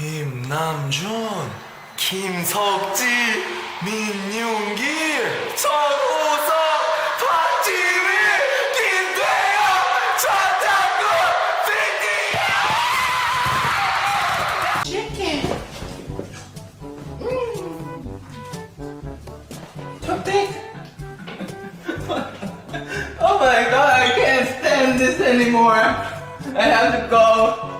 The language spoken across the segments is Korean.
김남준, 김석지, 민윤길, 정우성, 박지민, 김대영, 전장군, 빈디야! Oh my god, I can't stand this anymore. I have to go.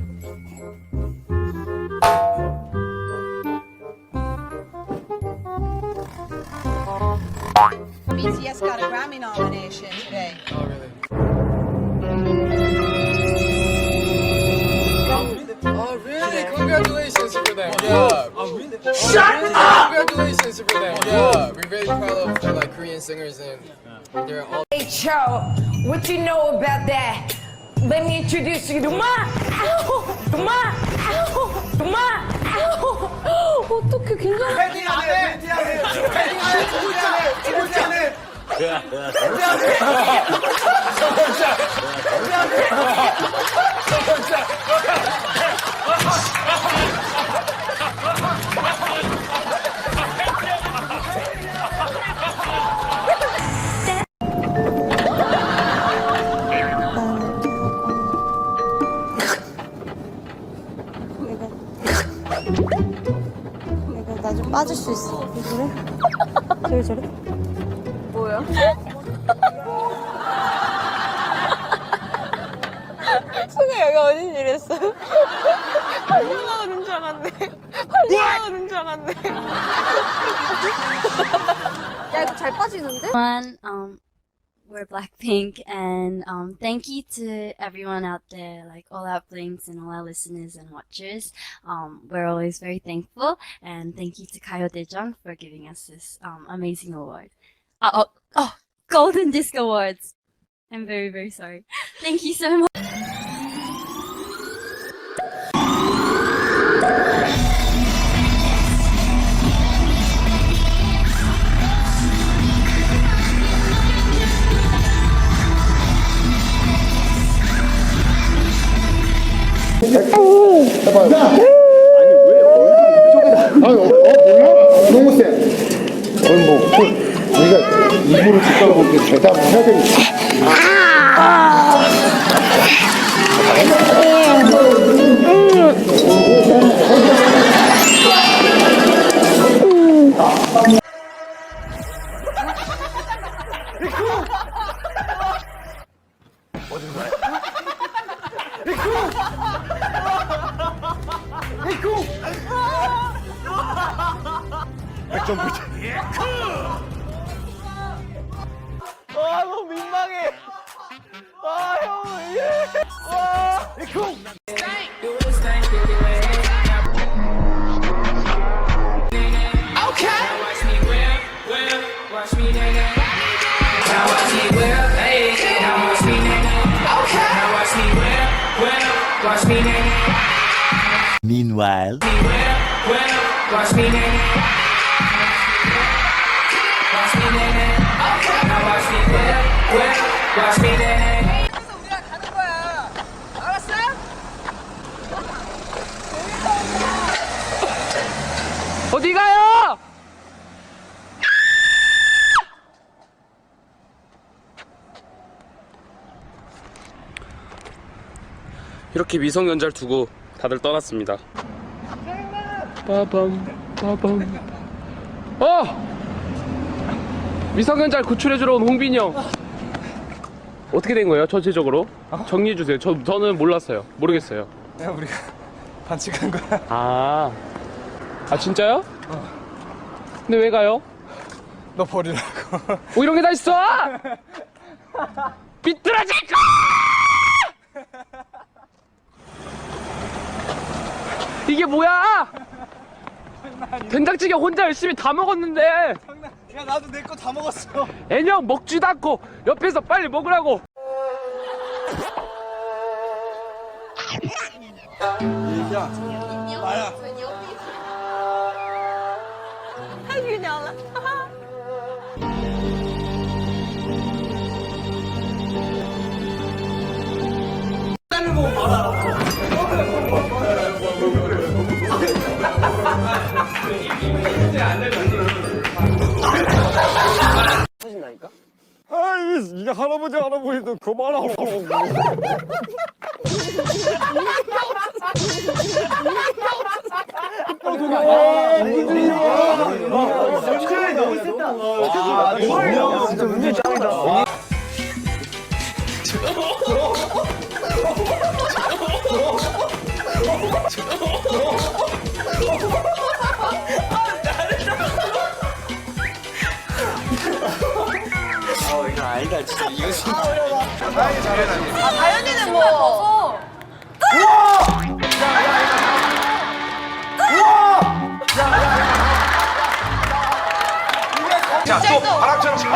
BTS got a Grammy nomination today. Oh, really? Congratulations for them. Yeah. Oh, really? Shut up! Congratulations for them. Yeah. We're very proud of the like Korean singers and they're all. Hey, Cho, what you know about that? Let me introduce you to my, ow, to my, ow, to my, ow. 어떡해, 괜찮아? 내가 나 좀 빠질 수 있어. 그래? 저래 저래? 뭐야? 수가 여기 어딘지 이랬어. 팔리가 오는 줄 알았네. 팔리가 오는 줄 알았네. 야 이거 잘 빠지는데? everyone. Um, we're Blackpink, and um, thank you to everyone out there, like all our blinks and all our listeners and watchers. Um, we're always very thankful, and thank you to Kayo Dejong for giving us this um, amazing award. Uh, oh, oh, Golden Disc Awards. I'm very, very sorry. Thank you so much. 입으로 짓다고 이렇게 대답을 해야 되니까. 아, Meanwhile. 어디 가요? 이렇게 미성년자를 두고 다들 떠났습니다. 빠밤 빠밤. 어! 미성년자를 구출해주러 온 홍빈이 형. 어떻게 된 거예요, 전체적으로? 정리해 주세요. 저 저는 몰랐어요. 모르겠어요. 야, 우리가 반칙한 거야. 아, 아 진짜요? 근데 왜 가요? 너 버리라고. 뭐 이런 게 다 있어! 비뚤어질 거! 이게 뭐야? 된장찌개 혼자 열심히 다 먹었는데. 야 나도 내 거 다 먹었어. 애녕 먹지도 않고 옆에서 빨리 먹으라고. 아, 다 현이는 뭐. 자또 바람처럼 지금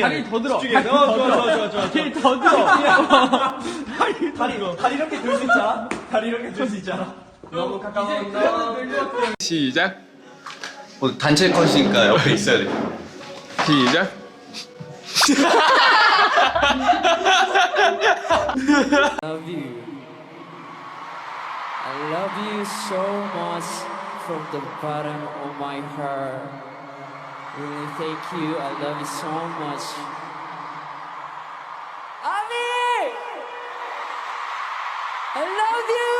다리 더 들어. 집중해. 어, 좋아, 좋아, 좋아, 좋아. 다리 더 들어. 다리, 다리, 다리 이렇게 들 수 있잖아. 다리 이렇게 들 수 있잖아. 너무 가까운데. 시작. 오늘 단체 컷이니까 옆에 있어야 돼. 시작. love you. I love you so much from the bottom of my heart. Really, thank you. I love you so much. Ami! I love you!